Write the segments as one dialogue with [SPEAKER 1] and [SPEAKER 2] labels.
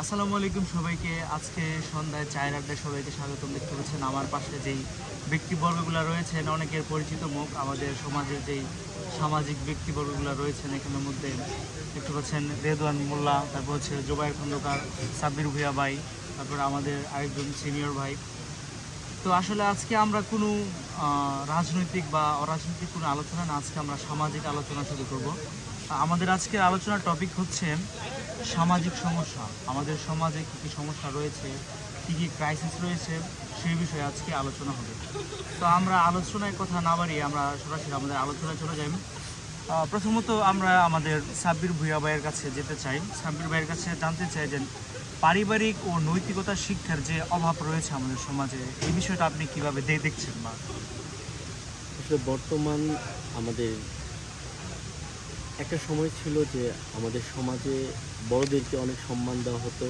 [SPEAKER 1] আসসালামু আলাইকুম সবাইকে। আজকে সন্ধ্যায় চায়ের আড্ডায় সবাইকে স্বাগতম দেখতে পাচ্ছেন। আমার পাশে যেই ব্যক্তিবর্গগুলো রয়েছেন, অনেকের পরিচিত মুখ, আমাদের সমাজের যেই সামাজিক ব্যক্তিবর্গগুলো রয়েছেন এখানের মধ্যে দেখতে পাচ্ছেন রেদওয়ান মোল্লা, তারপর হচ্ছে জোবাইর খন্দকার, সাব্বির ভুয়া ভাই, তারপর আমাদের আরেকজন সিনিয়র ভাই। তো আসলে আজকে আমরা কোনো রাজনৈতিক বা অরাজনৈতিক কোনো আলোচনা না, আজকে আমরা সামাজিক আলোচনা শুরু করব। আমাদের আজকের আলোচনার টপিক হচ্ছে সামাজিক সমস্যা। আমাদের সমাজে কী কী সমস্যা রয়েছে, কী কী ক্রাইসিস রয়েছে, সেই বিষয়ে আজকে আলোচনা হবে। তো আমরা আলোচনায় কথা না বাড়িয়ে আমরা সরাসরি আমাদের আলোচনায় চলে যাই। প্রথমত আমরা আমাদের সাব্বির ভুইয়া ভাইয়ের কাছে যেতে চাই। সাব্বির ভাইয়ের কাছে জানতে চাই যে পারিবারিক ও নৈতিকতা শিক্ষার যে অভাব রয়েছে আমাদের সমাজে, এই বিষয়টা আপনি কীভাবে দেখছেন বা?
[SPEAKER 2] বর্তমান আমাদের একটা সময় ছিল যে আমাদের সমাজে বড়দেরকে অনেক সম্মান দেওয়া হতো।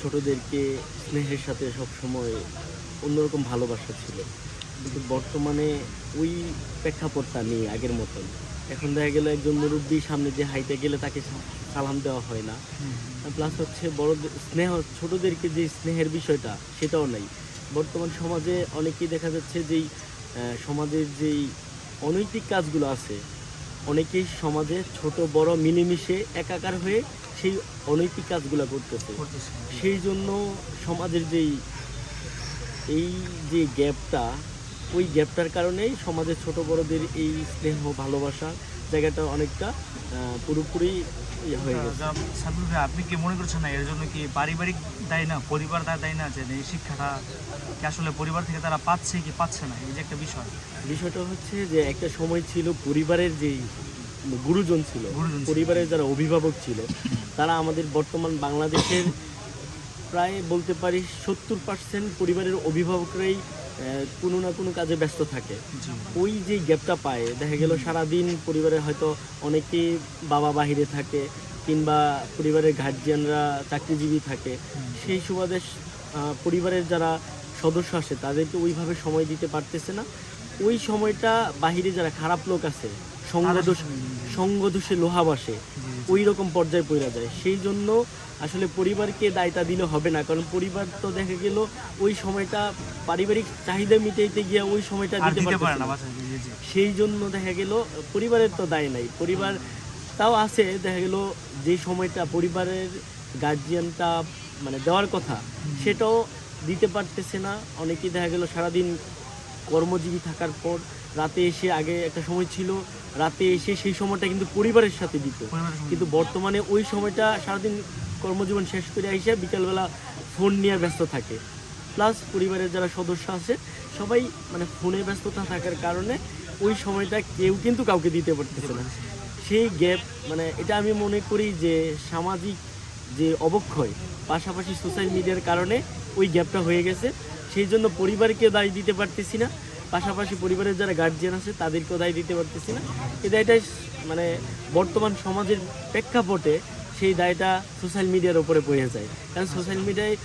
[SPEAKER 2] ছোটদেরকে স্নেহের সাথে সব সময় অন্যরকম ভালোবাসা ছিল। কিন্তু বর্তমানে ওই প্রেক্ষাপটটা নেই আগের মতন। এখন দেখা গেল একজন মুরব্বী সামনে যে হাইতে গেলে তাকে সালাম দেওয়া হয় না। প্লাস হচ্ছে বড়দের স্নেহ ছোটদেরকে যে স্নেহের বিষয়টা সেটাও নাই। বর্তমান সমাজে অনেকেই দেখা যাচ্ছে যেই সমাজের যেই অনৈতিক কাজগুলো আছে অনেকেই সমাজে ছোট বড় মিলেমিশে একাকার হয়ে সেই অনৈতিক কাজগুলো করতেছে। সেই জন্য সমাজের যেই এই যে গ্যাপটা ওই গ্যাপটার কারণেই সমাজের ছোট বড়দের এই স্নেহ ভালোবাসা জায়গাটা অনেকটা পুরোপুরি ইয়ে
[SPEAKER 1] ভাই আপনি কি মনে করছেন না এর জন্য কি পারিবারিক দায়ী না পরিবার দায় দায়ী না যে এই শিক্ষাটা কি আসলে পরিবার থেকে তারা পাচ্ছে কি পাচ্ছে না? এই যে একটা বিষয়।
[SPEAKER 2] বিষয়টা হচ্ছে যে একটা সময় ছিল পরিবারের যেই গুরুজন ছিল
[SPEAKER 1] গুরুজন
[SPEAKER 2] পরিবারের যারা অভিভাবক ছিল তারা আমাদের বর্তমান বাংলাদেশের প্রায় বলতে পারি সত্তর পার্সেন্ট পরিবারের অভিভাবকরাই কোনো না কোনো কাজে ব্যস্ত থাকে। ওই যে গ্যাপটা পায় দেখা গেল সারাদিন পরিবারে হয়তো অনেকেই বাবা বাহিরে থাকে কিংবা পরিবারের গার্জিয়ানরা চাকরিজীবী থাকে। সেই সুবাদে পরিবারের যারা সদস্য আসে তাদেরকে ওইভাবে সময় দিতে পারতেছে না। ওই সময়টা বাহিরে যারা খারাপ লোক আছে সঙ্গদোষ সঙ্গদোষে লোহা বসে। ওই রকম পর্যায়ে পড়া যায়। সেই জন্য আসলে পরিবারকে দায়টা দিলে হবে না কারণ পরিবার তো দেখা গেল ওই সময়টা পারিবারিক চাহিদা মিটাইতে গিয়ে ওই সময়টা দিতে
[SPEAKER 1] পারে না
[SPEAKER 2] সেই জন্য দেখা গেল পরিবারের তো দায় নাই। পরিবার তাও আছে দেখা গেল যে সময়টা পরিবারের গার্জিয়ানটা মানে দেওয়ার কথা সেটাও দিতে পারতেছে না। অনেকেই দেখা গেল সারাদিন কর্মজীবী থাকার পর রাতে এসে আগে একটা সময় ছিল রাতে এসে সেই সময়টা কিন্তু পরিবারের সাথে দিত। কিন্তু বর্তমানে ওই সময়টা সারাদিন কর্মজীবন শেষ করে এসে বিকালবেলা ফোন নিয়ে ব্যস্ত থাকে। প্লাস পরিবারের যারা সদস্য আছে সবাই মানে ফোনে ব্যস্ততা থাকার কারণে ওই সময়টা কেউ কিন্তু কাউকে দিতে পারতেছে না। সেই গ্যাপ মানে এটা আমি মনে করি যে সামাজিক যে অবক্ষয় পাশাপাশি সোশ্যাল মিডিয়ার কারণে ওই গ্যাপটা হয়ে গেছে। সেই জন্য পরিবারকে দায় দিতে পারতেছি না। পাশাপাশি পরিবারের যারা গার্জিয়ান আছে তাদেরকেও দায় দিতে পারতেছি না। এই দায়টাই মানে বর্তমান সমাজের প্রেক্ষাপটে সেই দায়টা সোশ্যাল মিডিয়ার ওপরে পড়ে যায়। কারণ সোশ্যাল মিডিয়ায়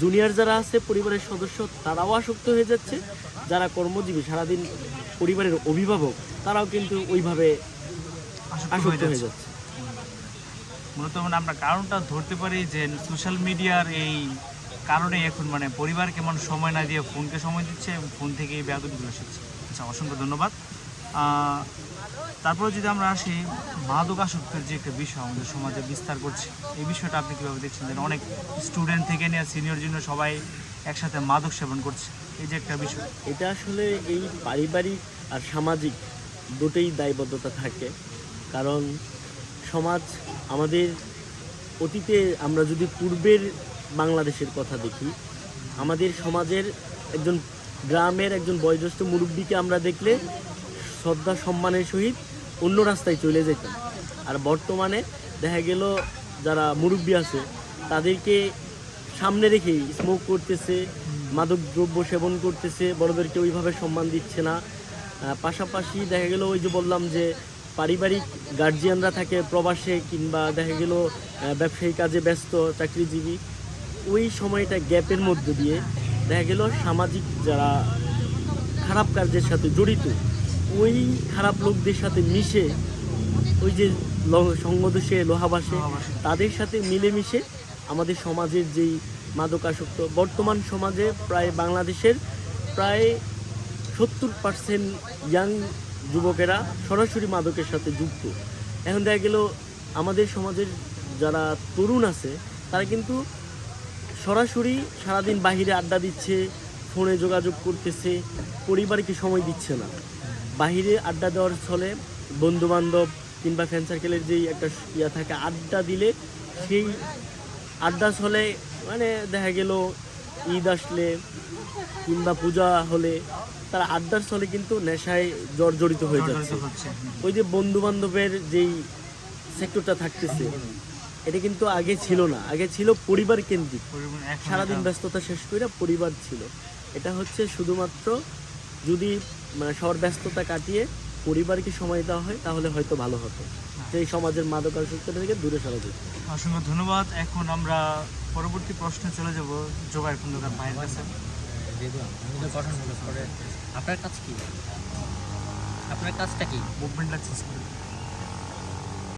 [SPEAKER 2] জুনিয়র যারা আছে পরিবারের সদস্য তারাও আসক্ত হয়ে যাচ্ছে। যারা কর্মজীবী সারাদিন পরিবারের অভিভাবক তারাও কিন্তু ওইভাবে
[SPEAKER 1] আসক্ত হয়ে যাচ্ছে।
[SPEAKER 2] যাচ্ছে।
[SPEAKER 1] মূলত মানে আমরা কারণটা ধরতে পারি যে সোশ্যাল মিডিয়ার এই কারণে এখন মানে পরিবারকে মানুষ সময় না দিয়ে ফোনকে সময় দিচ্ছে এবং ফোন থেকেই ব্যাধগুলো শিখছে। আচ্ছা অসংখ্য ধন্যবাদ। তারপরে যদি আমরা আসি, মাদক আসক্তের যে একটা বিষয় আমাদের সমাজে বিস্তার করছে, এই বিষয়টা আপনি কীভাবে দেখছেন? যেন অনেক স্টুডেন্ট থেকে নিয়ে সিনিয়র জন্য সবাই একসাথে মাদক সেবন করছে, এই যে একটা বিষয়।
[SPEAKER 2] এটা আসলে এই পারিবারিক আর সামাজিক দুটোই দায়বদ্ধতা থাকে। কারণ সমাজ আমাদের অতীতে আমরা যদি পূর্বের বাংলাদেশের কথা দেখি। আমাদের সমাজের একজন গ্রামের একজন বয়োজ্যেষ্ঠ মুরব্বীকে আমরা দেখলে শ্রদ্ধা, সম্মানের সহিত অন্য রাস্তায় চলে যেতাম। আর বর্তমানে দেখা গেল যারা মুরব্বী আছে, তাদেরকে সামনে রেখেই স্মোক করতেছে, মাদক দ্রব্য সেবন করতেছে, বড়দেরকে ওইভাবে সম্মান দিচ্ছে না। পাশাপাশি দেখা গেল ওই যে বললাম যে পারিবারিক গার্জিয়ানরা থাকে প্রবাসে কিংবা দেখা গেল ব্যবসায়ী কাজে ব্যস্ত, চাকরিজীবী। ওই সময়টা গ্যাপের মধ্যে দিয়ে দেখা গেল সামাজিক যারা খারাপ কাজের সাথে জড়িত, ওই খারাপ লোকদের সাথে মিশে, ওই যে লোহাবাসে
[SPEAKER 1] লোহাবাসে।
[SPEAKER 2] তাদের সাথে মিলেমিশে আমাদের সমাজের যেই মাদকাসক্ত, বর্তমান সমাজে প্রায় বাংলাদেশের প্রায় সত্তর পার্সেন্ট ইয়াং যুবকেরা সরাসরি মাদকের সাথে যুক্ত এখন দেখা গেল আমাদের সমাজের যারা তরুণ আছে, তারা কিন্তু সরাসরি সারাদিন বাহিরে আড্ডা দিচ্ছে ফোনে যোগাযোগ করতেছে পরিবারকে সময় দিচ্ছে না। বাহিরে আড্ডা দেওয়ার ছলে বন্ধু বান্ধব কিংবা ফ্যান সার্কেলের যেই একটা ইয়া থাকে আড্ডা দিলে সেই আড্ডা ছলে মানে দেখা গেল ঈদ আসলে কিংবা পূজা হলে তারা আড্ডার ছলে কিন্তু নেশায় জর্জরিত হয়ে যাচ্ছে। ওই যে বন্ধু বান্ধবের যেই সেক্টরটা থাকতেছে এটা কিন্তু আগে ছিল না। আগে ছিল পরিবার কেন্দ্রিক। সারাদিন ব্যস্ততা শেষ করে পরিবার ছিল। এটা হচ্ছে শুধুমাত্র যদি মানে সবার ব্যস্ততা কাটিয়ে পরিবারকে সময় দেওয়া হয় তাহলে হয়তো ভালো হতো। সেই সমাজের মাদকাসক্তি থেকে দূরে সরা যেত।
[SPEAKER 1] অসংখ্য ধন্যবাদ। এখন আমরা পরবর্তী প্রশ্নে চলে যাব জোগাড় খন্দকার ভাইয়ের কাছে।
[SPEAKER 3] আপনার কাজ কি? আপনার কাজটা কি?
[SPEAKER 1] মুভমেন্ট লাগছে